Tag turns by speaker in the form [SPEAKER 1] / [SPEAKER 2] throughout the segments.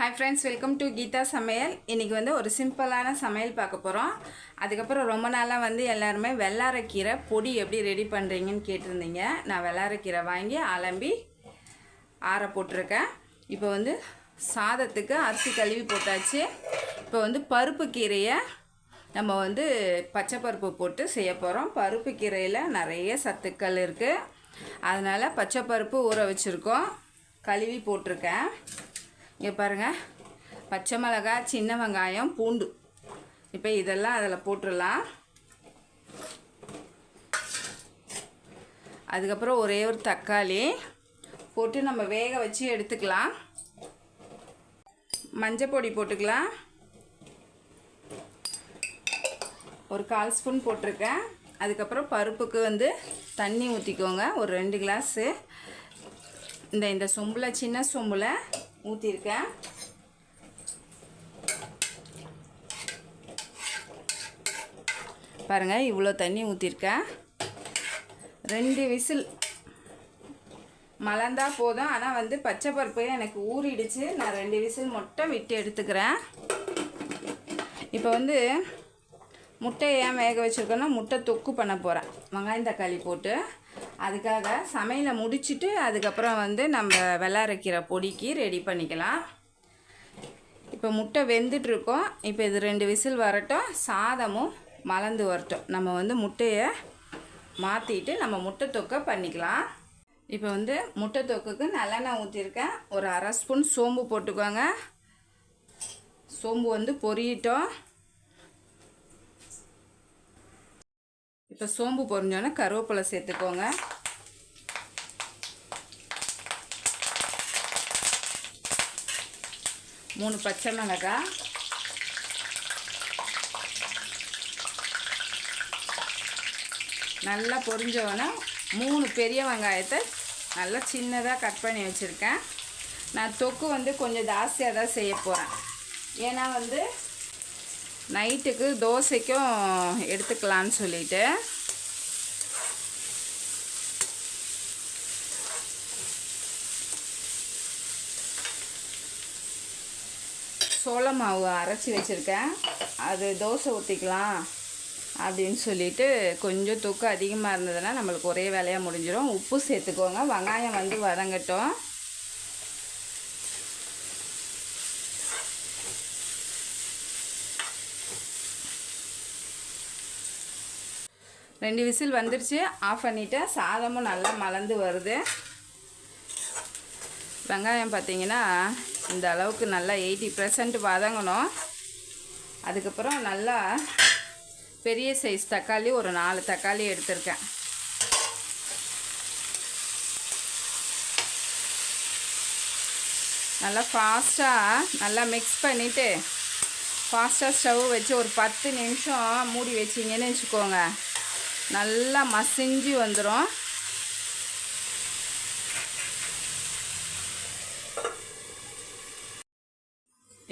[SPEAKER 1] Hi friends welcome to Geeta சமையல் இன்றைக்கி வந்து ஒரு சிம்பிளான சமையல் பார்க்க போகிறோம் அதுக்கப்புறம் ரொம்ப நாளாக வந்து எல்லாருமே வெள்ளாரக்கீரை பொடி எப்படி ரெடி பண்ணுறீங்கன்னு கேட்டிருந்தீங்க. நான் வெள்ளாரக்கீரை வாங்கி அலம்பி ஆற போட்டிருக்கேன். இப்போ வந்து சாதத்துக்கு அரிசி கழுவி போட்டாச்சு. இப்போ வந்து பருப்பு கீரையை நம்ம வந்து பச்சை பருப்பு போட்டு செய்ய போகிறோம் பருப்பு கீரையில் நிறைய சத்துக்கள் இருக்குது அதனால் பச்சை பருப்பு ஊற வச்சுருக்கோம். கழுவி போட்டிருக்கேன். இங்கே பாருங்கள் பச்சை மிளகா சின்ன வெங்காயம் பூண்டு. இப்போ இதெல்லாம் அதில் போட்டுடலாம் அதுக்கப்புறம் ஒரே ஒரு தக்காளி போட்டு நம்ம வேக வச்சு எடுத்துக்கலாம். மஞ்சள் பொடி போட்டுக்கலாம். ஒரு கால் ஸ்பூன் போட்டிருக்கேன். அதுக்கப்புறம் பருப்புக்கு வந்து தண்ணி ஊற்றிக்கோங்க ஒரு ரெண்டு கிளாஸு இந்த இந்த சொம்பில் சின்ன சொம்பில் ஊற்றிருக்கேன் பாருங்கள் இவ்வளோ தண்ணி ஊற்றிருக்கேன் ரெண்டு விசில் மலர்ந்தா போதும். ஆனால் வந்து பச்சை பருப்பு எனக்கு ஊறிடுச்சு. நான் ரெண்டு விசில் மட்டும் விட்டு எடுத்துக்கிறேன். இப்போ வந்து முட்டையை ஏன் வேக வச்சுருக்கோன்னா முட்டை தொக்கு பண்ண போகிறேன் வெங்காயம் தக்காளி போட்டு. அதுக்காக சமையலை முடிச்சுட்டு அதுக்கப்புறம் வந்து நம்ம வெள்ளாரக்கீரை பொடிக்கு ரெடி பண்ணிக்கலாம். இப்போ முட்டை வெந்துட்டுருக்கோம். இப்போ இது ரெண்டு விசில் வரட்டும். சாதமும் மலர்ந்து வரட்டும். நம்ம வந்து முட்டையை மாற்றிட்டு நம்ம முட்டை தொக்கை பண்ணிக்கலாம். இப்போ வந்து முட்டை தொக்குக்கு நல்லெண்ணெய் ஊற்றிருக்கேன் ஒரு அரை ஸ்பூன் சோம்பு போட்டுக்கோங்க. சோம்பு வந்து பொரியட்டும். இப்போ சோம்பு பொரிஞ்சோன்னே கருவேப்பிலை சேர்த்துக்கோங்க. மூணு பச்சை மிளகாய் நல்லா பொரிஞ்சோன்னே மூணு பெரிய வெங்காயத்தை நல்லா சின்னதாக கட் பண்ணி வச்சுருக்கேன். நான் தொக்கு வந்து கொஞ்சம் ஜாஸ்தியாக தான் செய்ய போகிறேன் ஏன்னா வந்து நைட்டுக்கு தோசைக்கும் எடுத்துக்கலான்னு சொல்லிட்டு. சோள மாவு அரைச்சி வச்சுருக்கேன். அது தோசை ஊற்றிக்கலாம் அப்படின்னு சொல்லிட்டு கொஞ்சம் தூக்கம் அதிகமாக இருந்ததுன்னா நம்மளுக்கு ஒரே வேலையாக முடிஞ்சிடும். உப்பு சேர்த்துக்கோங்க. வெங்காயம் வந்து வதங்கட்டும். ரெண்டு விசில் வந்துருச்சு. ஆஃப் பண்ணிவிட்டேன் சாதமும் நல்லா மலர்ந்து வருது. வெங்காயம் பார்த்திங்கன்னா இந்த அளவுக்கு நல்லா எயிட்டி பர்சன்ட் வதங்கணும். அதுக்கப்புறம் நல்லா பெரிய சைஸ் தக்காளி ஒரு நாலு தக்காளி எடுத்திருக்கேன். நல்லா ஃபாஸ்ட்டாக நல்லா மிக்ஸ் பண்ணிவிட்டு ஃபாஸ்ட்டாக ஸ்டவ் வச்சு ஒரு பத்து நிமிஷம் மூடி வச்சிங்கன்னு வச்சுக்கோங்க. நல்லா மசிஞ்சு வந்துடும்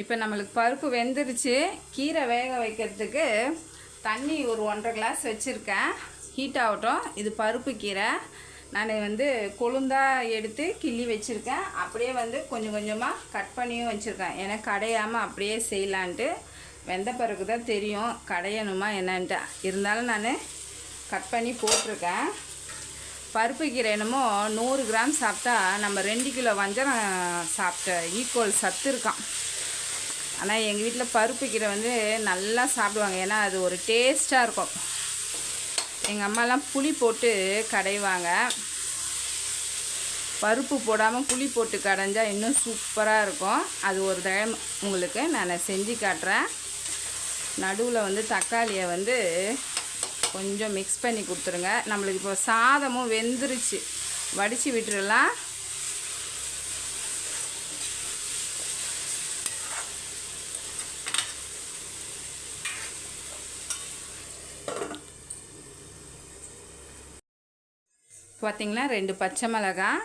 [SPEAKER 1] இப்போ நம்மளுக்கு பருப்பு வெந்துருச்சு. கீரை வேக வைக்கிறதுக்கு தண்ணி ஒரு ஒன்றரை கிளாஸ் வச்சுருக்கேன். ஹீட் ஆகட்டும். இது பருப்பு கீரை. நான் வந்து கொழுந்தாக எடுத்து கிள்ளி வச்சுருக்கேன். அப்படியே வந்து கொஞ்சம் கொஞ்சமாக கட் பண்ணியும் வச்சுருக்கேன். ஏன்னா கடையாமல் அப்படியே செய்யலான்ட்டு. வெந்த பிறகு தான் தெரியும் கடையணுமா என்னன்ட்டு. இருந்தாலும் நான் கட் பண்ணி போட்டிருக்கேன். பருப்பு கீரை என்னமோ நூறு கிராம் சாப்பிட்டா நம்ம ரெண்டு கிலோ வஞ்சரம் சாப்பிட்ட ஈக்குவல் சத்து இருக்கான் ஆனால் எங்கள் வீட்டில் பருப்பு கீரை வந்து நல்லா சாப்பிடுவாங்க. ஏன்னா அது ஒரு டேஸ்ட்டாக இருக்கும். எங்கள் அம்மாலாம் புளி போட்டு கடைவாங்க. பருப்பு போடாமல் புளி போட்டு கடைஞ்சா இன்னும் சூப்பராக இருக்கும். அது ஒரு தடவை உங்களுக்கு நான் செஞ்சு காட்டுறேன். நடுவில் வந்து தக்காளியை வந்து கொஞ்சம் மிக்ஸ் பண்ணி கொடுத்துருங்க. நம்மளுக்கு இப்போ சாதமும் வெந்துருச்சு. வடித்து விட்டுறலாம். பார்த்திங்களா ரெண்டு பச்சை மிளகாய்.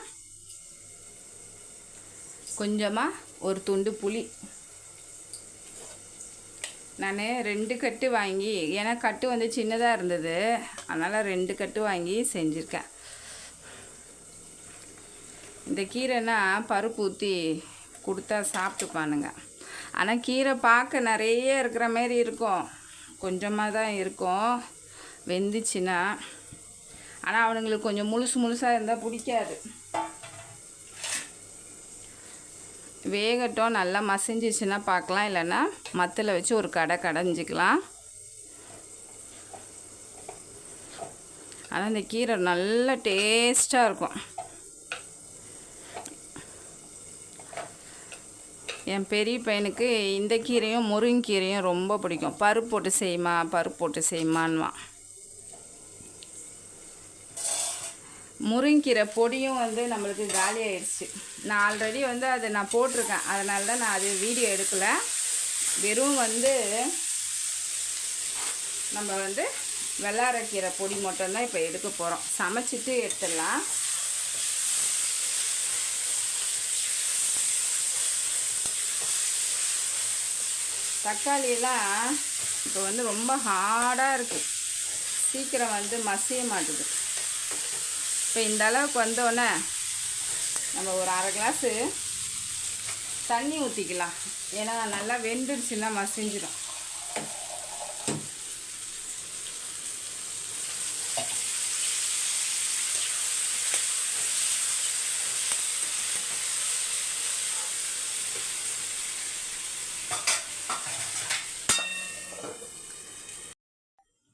[SPEAKER 1] கொஞ்சமாக ஒரு துண்டு புளி. நான் ரெண்டு கட்டு வாங்கி ஏன்னா கட்டு வந்து சின்னதாக இருந்தது. அதனால் ரெண்டு கட்டு வாங்கி செஞ்சுருக்கேன். இந்த கீரைனா பருப்பு ஊற்றி கொடுத்தா சாப்பிட்டுப்பானுங்க. ஆனால் கீரை பார்க்க நிறைய இருக்கிற மாரி இருக்கும். கொஞ்சமாக தான் இருக்கும். வெந்துச்சுன்னா. ஆனால் அவனுங்களுக்கு கொஞ்சம் முழுசு முழுசாக இருந்தால் பிடிக்காது. வேகட்டும் நல்லா மசிஞ்சிச்சுன்னா பார்க்கலாம். இல்லைன்னா மத்தில் வச்சு ஒரு கடை கடைஞ்சிக்கலாம். ஆனால் இந்த கீரை நல்ல டேஸ்ட்டாக இருக்கும். என் பெரிய பையனுக்கு இந்த கீரையும் முருங்கீரையும் ரொம்ப பிடிக்கும். பருப்பு போட்டு செய்யுமா பருப்பு போட்டு செய்யுமான்வான் முருங்கீரை பொடியும் வந்து நம்மளுக்கு காலி ஆயிடுச்சு. நான் ஆல்ரெடி வந்து அதை நான் போட்டிருக்கேன். அதனால தான் நான் அது வீடியோ எடுக்கலை. வெறும் வந்து நம்ம வந்து வெள்ளாரக்கீரை பொடி மட்டும்தான் இப்போ எடுக்க போகிறோம் சமைச்சிட்டு எடுத்துடலாம். தக்காளியெல்லாம் இப்போ வந்து ரொம்ப ஹார்டாக இருக்குது சீக்கிரம் வந்து மசிய மாட்டுது. இப்போ இந்த அளவுக்கு வந்தோடனே நம்ம ஒரு அரை கிளாஸு தண்ணி ஊற்றிக்கலாம் ஏன்னா நல்லா வெந்துடுச்சுன்னா மசிஞ்சிடும்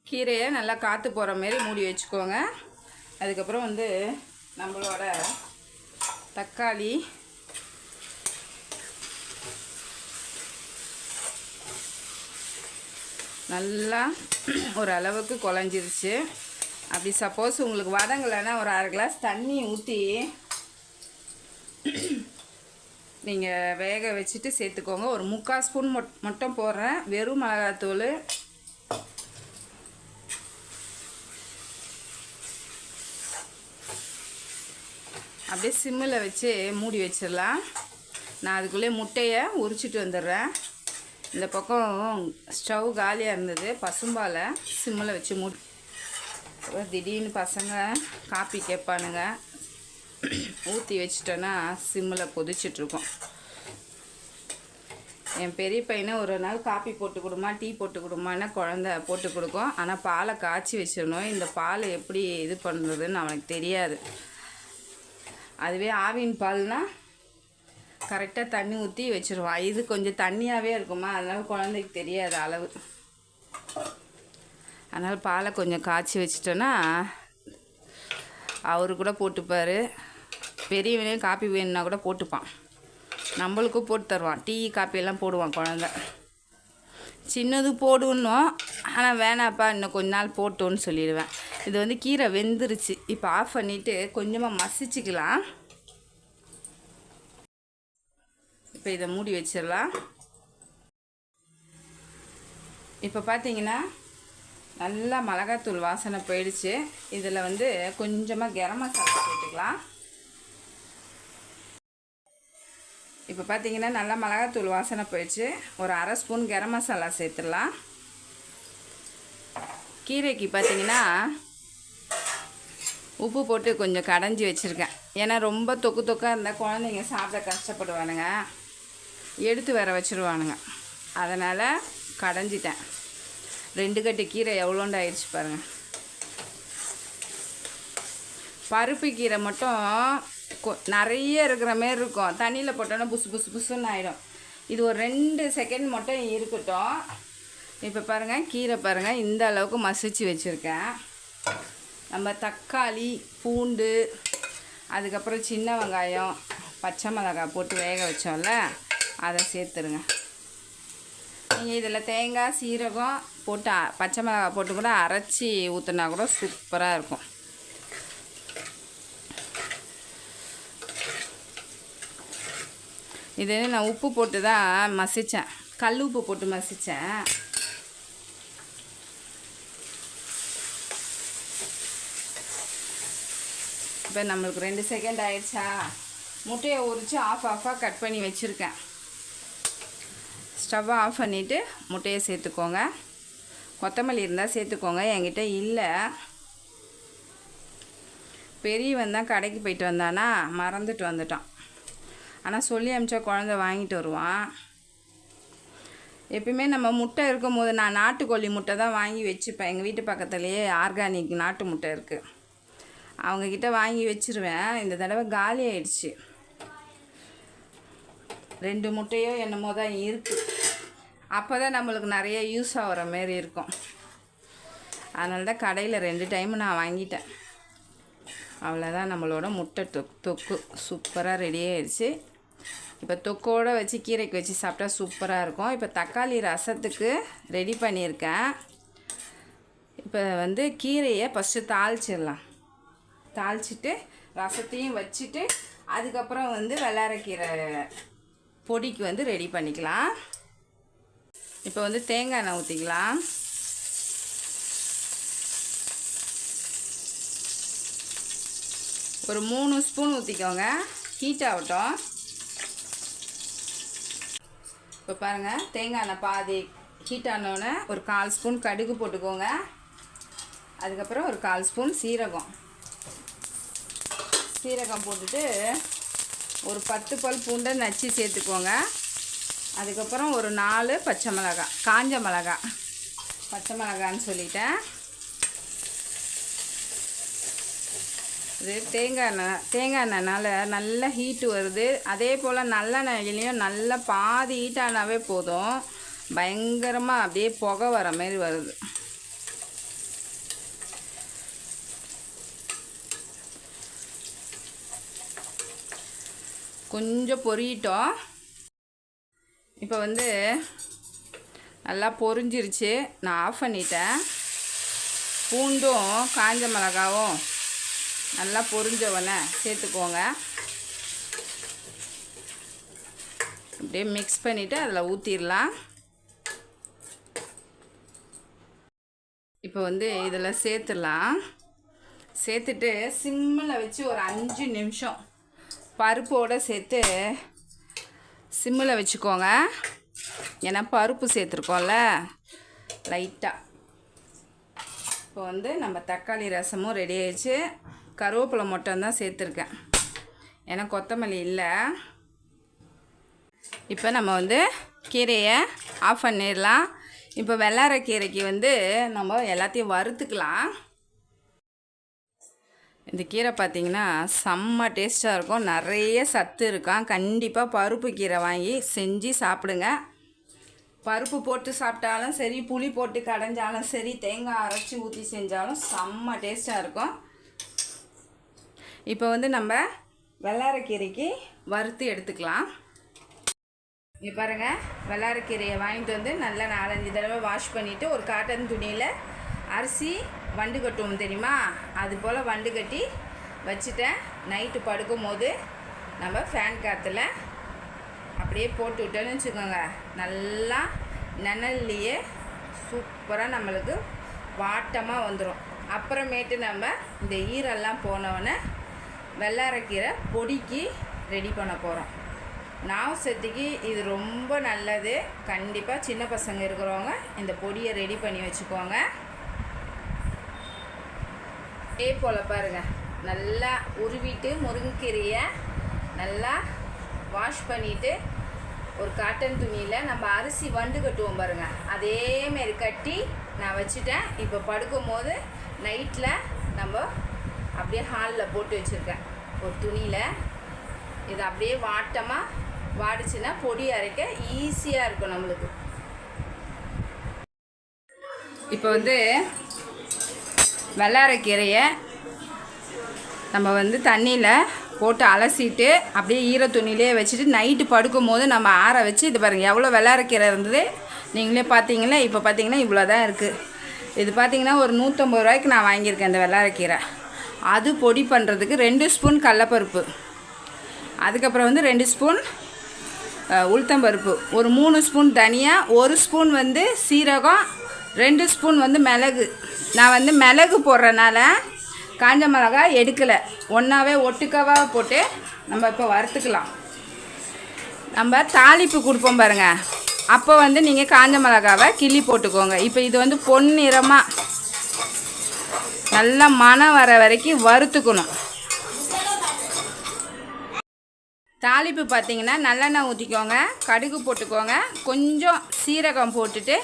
[SPEAKER 1] கீரையை நல்லா காற்று போகிற மாரி மூடி வச்சுக்கோங்க. அதுக்கப்புறம் வந்து நம்மளோட தக்காளி. நல்லா ஒரு அளவுக்கு குழஞ்சிருச்சு. அப்படி சப்போஸ் உங்களுக்கு வதங்கலைன்னா ஒரு அரை கிளாஸ் தண்ணி ஊற்றி நீங்கள் வேக வச்சுட்டு சேர்த்துக்கோங்க. ஒரு முக்கால் ஸ்பூன் மொட் மட்டும் போடுறேன். வெறும் மிளகாத்தூள் அப்படியே சிம்மில் வச்சு மூடி வச்சிடலாம். நான் அதுக்குள்ளே முட்டையை உரிச்சிட்டு வந்துடுறேன். இந்த பக்கம் ஸ்டவ் காலியாக இருந்தது. பசும்பாலை சிம்மில் வச்சு மூடி திடீர்னு பசங்க காப்பி கேட்பானுங்க. ஊற்றி வச்சிட்டோன்னா சிம்மில் கொதிச்சிட்ருக்கோம். என் பெரிய பையனை ஒரு நாள் காப்பி போட்டு கொடுமா டீ போட்டு கொடுமான்னு குழந்த போட்டு கொடுக்கும். ஆனால் பாலை காய்ச்சி வச்சிடணும். இந்த பாலை எப்படி இது பண்ணுறதுன்னு அவனுக்கு தெரியாது. அதுவே ஆவின் பால்னால் கரெக்டாக தண்ணி ஊற்றி வச்சுருவோம் இது கொஞ்சம் தண்ணியாகவே இருக்குமா? அதனால் குழந்தைக்கு தெரியாது அளவு. அதனால் பாலை கொஞ்சம் காய்ச்சி வச்சிட்டோன்னா அவரு கூட போட்டுப்பார். பெரியவனே காப்பி வேணும்னா கூட போட்டுப்பான். நம்மளுக்கும் போட்டு தருவான். டீ காப்பியெல்லாம் போடுவான் குழந்த. சின்னது போடுன்னோம். ஆனால் வேணாப்பா இன்னும் கொஞ்ச நாள் போட்டோன்னு சொல்லிடுவேன். இது வந்து கீரை வெந்துருச்சு. இப்போ ஆஃப் பண்ணிவிட்டு கொஞ்சமாக மசிச்சுக்கலாம். இப்போ இதை மூடி வச்சிடலாம். இப்போ பார்த்தீங்கன்னா நல்லா மிளகாத்தூள் வாசனை போயிடுச்சு. இதில் வந்து கொஞ்சமாக கரம் மசாலா போட்டுக்கலாம். இப்போ பார்த்தீங்கன்னா நல்லா மிளகாத்தூள் வாசனை போயிடுச்சு. ஒரு அரை ஸ்பூன் கரம் மசாலா சேர்த்துடலாம். கீரைக்கு பார்த்தீங்கன்னா உப்பு போட்டு கொஞ்சம் கடைஞ்சி வச்சுருக்கேன். ஏன்னா ரொம்ப தொக்கு தொக்காக இருந்தால் குழந்தைங்க சாப்பிட கஷ்டப்படுவானுங்க. எடுத்து வர வச்சுருவானுங்க. அதனால் கடைஞ்சிட்டேன். ரெண்டு கட்டு கீரை எவ்வளோண்டு ஆயிடுச்சு பாருங்கள் பருப்பு கீரை மட்டும் கொ- நிறைய இருக்கிற மாரி இருக்கும். தண்ணியில் போட்டோன்னா புசு புசு புசுன்னு ஆகிடும் இது ஒரு ரெண்டு செகண்ட் மட்டும் இருக்கட்டும். இப்போ பாருங்கள் கீரை பாருங்கள் இந்த அளவுக்கு மசிச்சு வச்சுருக்கேன். நம்ம தக்காளி பூண்டு அதுக்கப்புறம் சின்ன வெங்காயம் பச்சை மிளகாய் போட்டு வேக வச்சோம்ல அதை சேர்த்துருங்க. நீங்கள் இதில் தேங்காய் சீரகம் போட்டு பச்சை மிளகாய் போட்டு கூட அரைச்சி ஊற்றுனா கூட சூப்பராக இருக்கும். இது நான் உப்பு போட்டு தான் மசித்தேன் கல் உப்பு போட்டு மசித்தேன் இப்போ நம்மளுக்கு ரெண்டு செகண்ட் ஆயிடுச்சா? முட்டையை உரித்து ஆஃப் ஆஃபாக கட் பண்ணி வச்சுருக்கேன். ஸ்டவ்வை ஆஃப் பண்ணிவிட்டு முட்டையை சேர்த்துக்கோங்க. கொத்தமல்லி இருந்தால் சேர்த்துக்கோங்க. என்கிட்ட இல்லை. பெரியவன் தான் கடைக்கு போயிட்டு வந்தானா? மறந்துட்டு வந்துட்டான். ஆனால் சொல்லி அனுப்பிச்சா குழந்த வாங்கிட்டு வருவான். எப்பயுமே நம்ம முட்டை இருக்கும் போது நான் நாட்டுக்கோழி முட்டை தான் வாங்கி வச்சுப்பேன். எங்கள் வீட்டு பக்கத்துலேயே ஆர்கானிக் நாட்டு முட்டை இருக்குது அவங்கக்கிட்ட வாங்கி வச்சிருவேன். இந்த தடவை காலி ஆயிடுச்சு. ரெண்டு முட்டையோ என்னமோ தான் இருக்குது அப்போ தான் நம்மளுக்கு நிறைய யூஸ் ஆகிற மாரி இருக்கும். அதனால தான் கடையில் ரெண்டு டைம் நான் வாங்கிட்டேன். அவ்வளோதான் நம்மளோட முட்டை தொக் தொக்கு. சூப்பராக ரெடி ஆயிடுச்சு. இப்போ தொக்கோடு வச்சு கீரைக்கு வச்சு சாப்பிட்டா சூப்பராக இருக்கும். இப்போ தக்காளி ரசத்துக்கு ரெடி பண்ணியிருக்கேன். இப்போ வந்து கீரையை ஃபஸ்ட்டு தாளிச்சிடலாம். தாளிச்சிட்டு ரசத்தையும் வச்சுட்டு அதுக்கப்புறம் வந்து வெள்ளாரக்கீரை பொடிக்கு வந்து ரெடி பண்ணிக்கலாம். இப்போ வந்து தேங்காய் எண்ணெய் ஊற்றிக்கலாம் ஒரு மூணு ஸ்பூன் ஊற்றிக்கோங்க ஹீட் ஆகட்டும். இப்போ பாருங்கள் தேங்காய் எண்ணெய் பாதி ஹீட் ஆனோடனே ஒரு கால் ஸ்பூன் கடுகு போட்டுக்கோங்க. அதுக்கப்புறம் ஒரு கால் ஸ்பூன் சீரகம். சீரகம் போட்டுட்டு ஒரு பத்து பல் பூண்டை நச்சு சேர்த்துக்கோங்க. அதுக்கப்புறம் ஒரு நாலு பச்சை மிளகாய் காஞ்ச மிளகாய் பச்சை மிளகான்னு சொல்லிட்டேன். இது தேங்காய் எண்ணெய் தேங்காய் எண்ணெய்னால நல்ல ஹீட்டு வருது. அதே போல் நல்லெண்ணெயிலையும் நல்லா பாதி ஹீட் ஆனாவே போதும். பயங்கரமாக அப்படியே புகை வர மாதிரி வருது. கொஞ்சம் பொரியட்டும் இப்போ வந்து நல்லா பொரிஞ்சிருச்சு. நான் ஆஃப் பண்ணிட்டேன். பூண்டும் காஞ்ச மிளகாவும் நல்லா பொரிஞ்சவொன்னே சேர்த்துக்கோங்க. அப்படியே மிக்ஸ் பண்ணிவிட்டு அதில் ஊற்றிடலாம் இப்போ வந்து இதில் சேர்த்துடலாம். சேர்த்துட்டு சிம்மில் வச்சு ஒரு அஞ்சு நிமிஷம் பருப்போடு சேர்த்து சிம்மில் வச்சுக்கோங்க. ஏன்னா பருப்பு சேர்த்துருக்கோம்ல. லைட்டாக இப்போ வந்து நம்ம தக்காளி ரசமும் ரெடி ஆயிடுச்சு. கருவேப்பிலை மட்டும்தான் சேர்த்துருக்கேன். ஏன்னா கொத்தமல்லி இல்லை. இப்போ நம்ம வந்து கீரையை ஆஃப் பண்ணிடலாம். இப்போ வெள்ளார கீரைக்கு வந்து நம்ம எல்லாத்தையும் வறுத்துக்கலாம். இந்த கீரை பார்த்தீங்கன்னா செம்ம டேஸ்ட்டாக இருக்கும். நிறைய சத்து இருக்கான் கண்டிப்பாக பருப்பு கீரை வாங்கி செஞ்சு சாப்பிடுங்க. பருப்பு போட்டு சாப்பிட்டாலும் சரி புளி போட்டு கடைஞ்சாலும் சரி தேங்காய் அரைச்சி ஊற்றி செஞ்சாலும் செம்ம டேஸ்ட்டாக இருக்கும். இப்போ வந்து நம்ம வெள்ளாரக்கீரைக்கு வறுத்து எடுத்துக்கலாம். இங்கே பாருங்கள் வெள்ளாரக்கீரையை வாங்கிட்டு வந்து நல்லா நாலஞ்சு தடவை வாஷ் பண்ணிவிட்டு ஒரு காட்டன் துணியில் அரிசி வண்டு கட்டுவோம் தெரியுமா? அது போல் வண்டு கட்டி வச்சுட்டேன். நைட்டு படுக்கும் போது நம்ம ஃபேன் காற்றுல அப்படியே போட்டு விட்டோன்னு வச்சுக்கோங்க. நல்லா நிழல்லையே சூப்பராக நம்மளுக்கு வாட்டமாக வந்துடும் அப்புறமேட்டு நம்ம இந்த ஈரெல்லாம் போனோடனே வெள்ளாரக்கீரை பொடிக்கு ரெடி பண்ண போகிறோம் நாவு சத்துக்கு இது ரொம்ப நல்லது. கண்டிப்பாக சின்ன பசங்க இருக்கிறவங்க இந்த பொடியை ரெடி பண்ணி வச்சுக்கோங்க. அதே போல் பாருங்கள் நல்லா உருவிட்டு முருங்கைக்கீரையை நல்லா வாஷ் பண்ணிவிட்டு ஒரு காட்டன் துணியில் நம்ம அரிசி வண்டு கட்டுவோம் பாருங்கள் அதேமாரி கட்டி நான் வச்சுட்டேன். இப்போ படுக்கும் போது நைட்டில் நம்ம அப்படியே ஹாலில் போட்டு வச்சுருக்கேன். ஒரு துணியில் இது அப்படியே வாட்டமாக வாடிச்சுன்னா பொடி அரைக்க ஈஸியாக இருக்கும் நம்மளுக்கு. இப்போ வந்து வெள்ளாரக்கீரையை நம்ம வந்து தண்ணியில் போட்டு அலசிட்டு அப்படியே ஈர துணியிலே வச்சுட்டு நைட்டு படுக்கும் போது நம்ம ஆற வச்சு இது பாருங்கள் எவ்வளோ வெள்ளாரக்கீரை இருந்தது? நீங்களே பார்த்தீங்களா இப்போ பார்த்தீங்கன்னா இவ்வளோ தான் இருக்குது இது பார்த்தீங்கன்னா ஒரு நூற்றம்பது ரூபாய்க்கு நான் வாங்கியிருக்கேன் இந்த வெள்ளாரக்கீரை அது பொடி பண்ணுறதுக்கு ரெண்டு ஸ்பூன் கடலப்பருப்பு. அதுக்கப்புறம் வந்து ரெண்டு ஸ்பூன் உளுத்தம்பருப்பு. ஒரு மூணு ஸ்பூன் தனியாக ஒரு ஸ்பூன் வந்து சீரகம் ரெண்டு ஸ்பூன் வந்து மிளகு. நான் வந்து மிளகு போடுறனால காஞ்ச மிளகாய் எடுக்கலை. ஒன்றாவே ஒட்டுக்கவாக போட்டு நம்ம இப்போ வறுத்துக்கலாம். நம்ம தாளிப்பு கொடுப்போம் பாருங்கள் அப்போ வந்து நீங்கள் காஞ்ச மிளகாவை கிள்ளி போட்டுக்கோங்க. இப்போ இது வந்து பொன்னிறமாக நல்லா மணம் வர வரைக்கும் வறுத்துக்கணும். தாளிப்பு பார்த்தீங்கன்னா நல்லெண்ணெய் ஊற்றிக்கோங்க. கடுகு போட்டுக்கோங்க. கொஞ்சம் சீரகம் போட்டுட்டு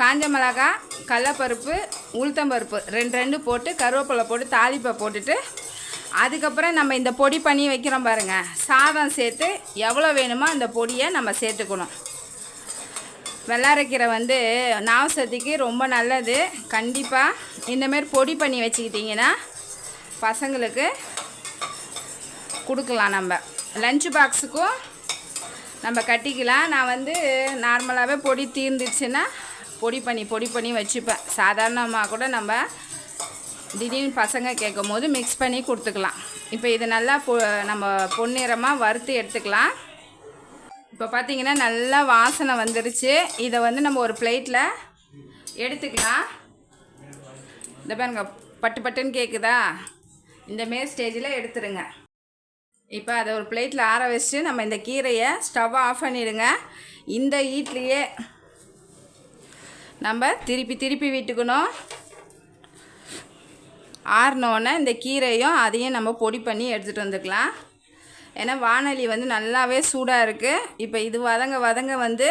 [SPEAKER 1] காஞ்ச மிளகாய் கடலப்பருப்பு உளுத்தம்பருப்பு ரெண்டு ரெண்டு போட்டு கருவேப்பிலை போட்டு தாளிப்பை போட்டுட்டு அதுக்கப்புறம் நம்ம இந்த பொடி பண்ணி வைக்கிறோம் பாருங்கள் சாதம் சேர்த்து எவ்வளோ வேணுமோ அந்த பொடியை நம்ம சேர்த்துக்கணும். வெள்ளாரைக்கீரை வந்து நாவசத்துக்கு ரொம்ப நல்லது. கண்டிப்பாக இந்தமாரி பொடி பண்ணி வச்சுக்கிட்டிங்கன்னா பசங்களுக்கு கொடுக்கலாம் நம்ம. லஞ்ச் பாக்ஸுக்கும் நம்ம கட்டிக்கலாம். நான் வந்து நார்மலாகவே பொடி தீர்ந்துச்சுன்னா பொடி பண்ணி பொடி பண்ணி வச்சுப்பேன். சாதாரணமாக கூட நம்ம திடீர்னு பசங்க கேட்கும் போது மிக்ஸ் பண்ணி கொடுத்துக்கலாம். இப்போ இது நல்லா பொ நம்ம பொன்னிறமாக வறுத்து எடுத்துக்கலாம். இப்போ பார்த்தீங்கன்னா நல்லா வாசனை வந்துருச்சு. இதை வந்து நம்ம ஒரு பிளேட்டில் எடுத்துக்கலாம். இந்த பாருங்க பட்டு பட்டுன்னு கேட்குதா இந்த மாரி ஸ்டேஜில் எடுத்துருங்க. இப்போ அதை ஒரு பிளேட்டில் ஆற வச்சு நம்ம இந்த கீரையை ஸ்டவ் ஆஃப் பண்ணிடுங்க. இந்த ஈட்லேயே நம்ம திருப்பி திருப்பி விட்டுக்கணும். ஆறினோடனே இந்த கீரையும் அதையும் நம்ம பொடி பண்ணி எடுத்துகிட்டு வந்துக்கலாம். ஏன்னா வானொலி வந்து நல்லாவே சூடாக இருக்குது இப்போ இது வதங்க வதங்க வந்து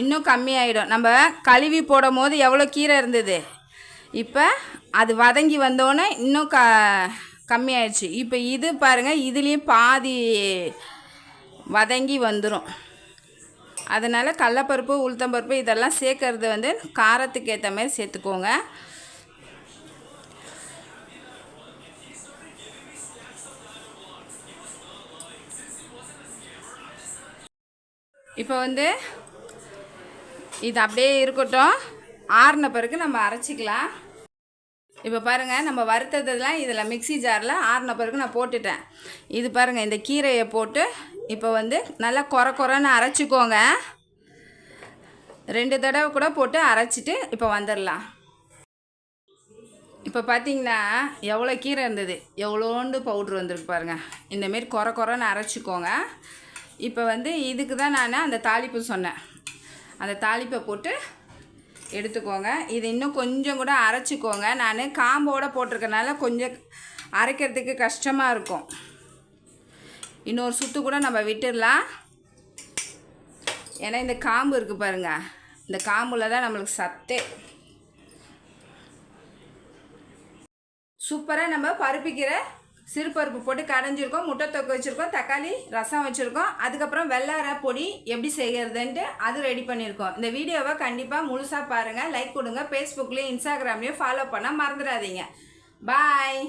[SPEAKER 1] இன்னும் கம்மியாயிடும். நம்ம கழுவி போடும் போது எவ்வளோ கீரை இருந்தது? இப்போ அது வதங்கி வந்தோடனே இன்னும் க கம்மியாயிடுச்சு. இப்போ இது பாருங்கள் இதுலேயும் பாதி வதங்கி வந்துடும் அதனால் கடலப்பருப்பு உளுத்தம்பருப்பு இதெல்லாம் சேர்க்கறது வந்து காரத்துக்கு ஏற்ற மாதிரி சேர்த்துக்கோங்க. இப்போ வந்து இது அப்படியே இருக்கட்டும். ஆறின பிறகு நம்ம அரைச்சிக்கலாம். இப்போ பாருங்கள் நம்ம வறுத்ததெல்லாம் இதில் மிக்ஸி ஜாரில் ஆறின பிறகு நான் போட்டுட்டேன். இது பாருங்கள் இந்த கீரையை போட்டு இப்போ வந்து நல்லா கொர கொரன்னு அரைச்சிக்கோங்க. ரெண்டு தடவை கூட போட்டு அரைச்சிட்டு இப்போ வந்துடலாம். இப்போ பார்த்தீங்கன்னா எவ்வளோ கீரை இருந்தது? எவ்வளோண்டு பவுட்ரு வந்திருக்கு பாருங்கள் இந்தமாரி கொர கொரன்னு அரைச்சிக்கோங்க. இப்போ வந்து இதுக்கு தான் நான் அந்த தாளிப்பு சொன்னேன். அந்த தாளிப்பை போட்டு எடுத்துக்கோங்க. இது இன்னும் கொஞ்சம் கூட அரைச்சிக்கோங்க. நான் காம்போடு போட்டிருக்கனால கொஞ்சம் அரைக்கிறதுக்கு கஷ்டமாக இருக்கும். இன்னொரு சுத்து கூட நம்ம விட்டுடலாம். ஏன்னா இந்த காம்பு இருக்குது பாருங்கள் இந்த காம்பில் தான் நம்மளுக்கு சத்தே. சூப்பராக நம்ம பருப்பிக்கிற சிறுபருப்பு போட்டு கடைஞ்சிருக்கோம் முட்டை தொக்கு வச்சுருக்கோம் தக்காளி ரசம் வச்சுருக்கோம். அதுக்கப்புறம் வெள்ளார பொடி எப்படி செய்கிறதுன்ட்டு அது ரெடி பண்ணியிருக்கோம். இந்த வீடியோவை கண்டிப்பாக முழுசாக பாருங்கள் லைக் கொடுங்க. ஃபேஸ்புக்லேயும் இன்ஸ்டாகிராம்லேயும் ஃபாலோ பண்ண மறந்துடாதீங்க. பாய்